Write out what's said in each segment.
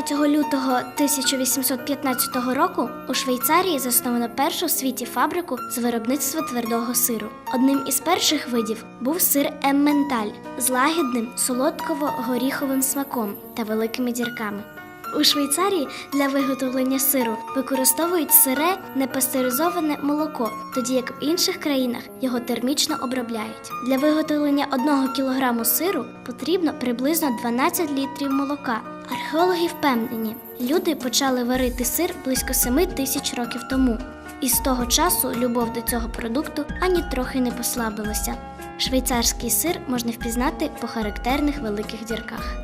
23 лютого 1815 року у Швейцарії засновано першу в світі фабрику з виробництва твердого сиру. Одним із перших видів був сир Емменталь з лагідним солодково-горіховим смаком та великими дірками. У Швейцарії для виготовлення сиру використовують сире непастеризоване молоко, тоді як в інших країнах його термічно обробляють. Для виготовлення 1 кг сиру потрібно приблизно 12 літрів молока. Археологи впевнені, люди почали варити сир близько 7 тисяч років тому. І з того часу любов до цього продукту ані трохи не послабилася. Швейцарський сир можна впізнати по характерних великих дірках.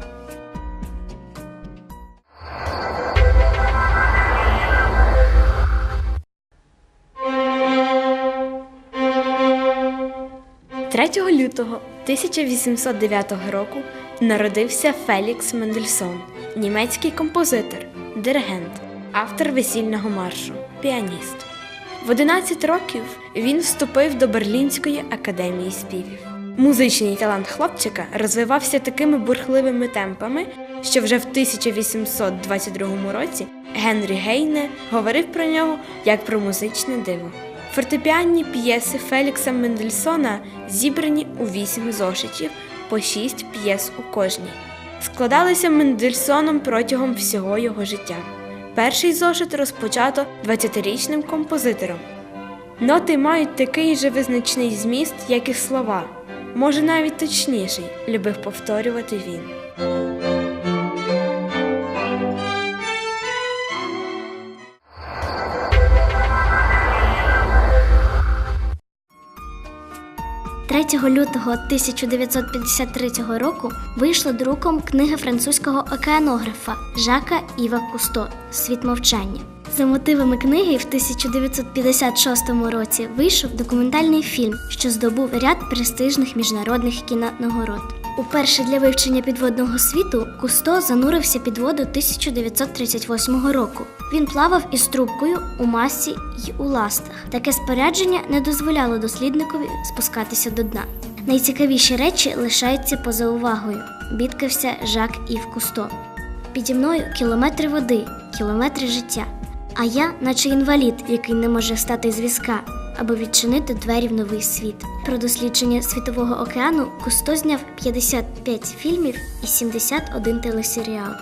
– 3 лютого 1809 року народився Фелікс Мендельсон, німецький композитор, диригент, автор весільного маршу, піаніст. В 11 років він вступив до Берлінської академії співів. Музичний талант хлопчика розвивався такими бурхливими темпами, що вже в 1822 році Генрі Гейне говорив про нього як про музичне диво. Фортепіанні п'єси Фелікса Мендельсона зібрані у вісім зошитів по шість п'єс у кожній. Складалися Мендельсоном протягом всього його життя. Перший зошит розпочато 20-річним композитором. Ноти мають такий же визначний зміст, як і слова, може навіть точніший, любив повторювати він. – 3 лютого 1953 року вийшла друком книга французького океанографа Жака Іва Кусто Світ мовчання. За мотивами книги в 1956 році вийшов документальний фільм, що здобув ряд престижних міжнародних кінонагород. Уперше для вивчення підводного світу Кусто занурився під воду 1938 року. Він плавав із трубкою у масі й у ластах. Таке спорядження не дозволяло дослідникові спускатися до дна. Найцікавіші речі лишаються поза увагою. Бідкався Жак Ів Кусто. Піді мною кілометри води, кілометри життя. А я, наче інвалід, який не може встати з візка, аби відчинити двері в новий світ. Про дослідження світового океану Кусто зняв 55 фільмів і 71 телесеріал.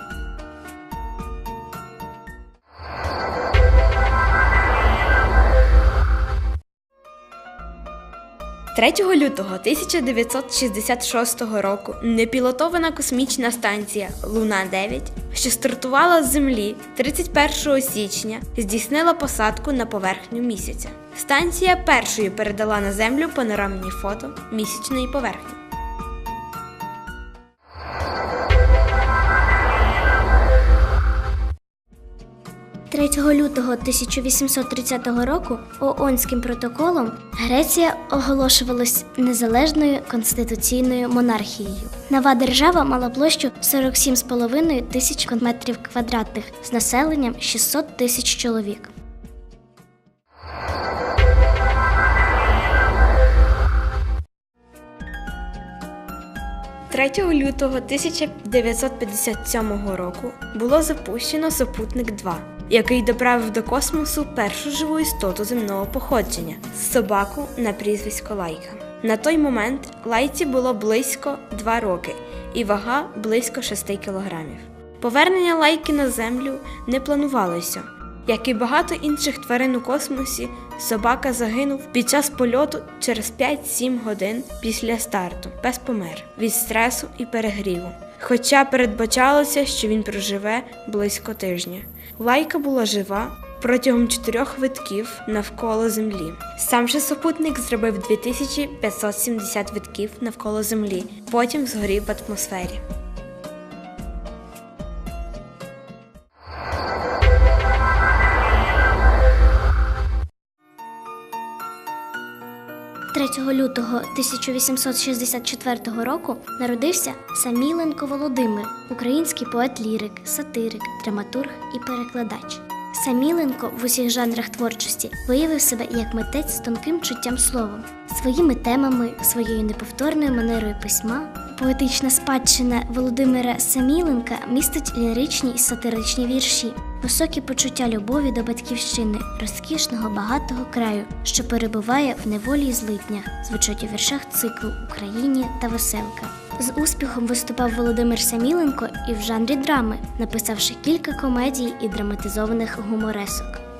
3 лютого 1966 року непілотована космічна станція Луна 9, що стартувала з Землі 31 січня, здійснила посадку на поверхню місяця. Станція першою передала на Землю панорамні фото місячної поверхні. – 3 лютого 1830 року ООНським протоколом Греція оголошувалась незалежною конституційною монархією. Нова держава мала площу 47,5 тисяч метрів квадратних з населенням 600 тисяч чоловік. 3 лютого 1957 року було запущено Супутник 2, який доправив до космосу першу живу істоту земного походження собаку на прізвисько Лайка. На той момент лайці було близько 2 роки і вага близько 6 кілограмів. Повернення лайки на землю не планувалося. Як і багато інших тварин у космосі, собака загинув під час польоту через 5-7 годин після старту, без помер від стресу і перегріву. Хоча передбачалося, що він проживе близько тижня. Лайка була жива протягом чотирьох витків навколо Землі. Сам же супутник зробив 2570 витків навколо Землі, потім згорів в атмосфері. 3 лютого 1864 року народився Саміленко Володимир, український поет-лірик, сатирик, драматург і перекладач. Саміленко в усіх жанрах творчості виявив себе як митець з тонким чуттям словом. Своїми темами, своєю неповторною манерою письма Поетична спадщина Володимира Саміленка містить ліричні і сатиричні вірші, високі почуття любові до батьківщини, розкішного багатого краю, що перебуває в неволі і злитнях, звучать у віршах циклу Україні та веселка. З успіхом виступав Володимир Саміленко і в жанрі драми, написавши кілька комедій і драматизованих гуморесок.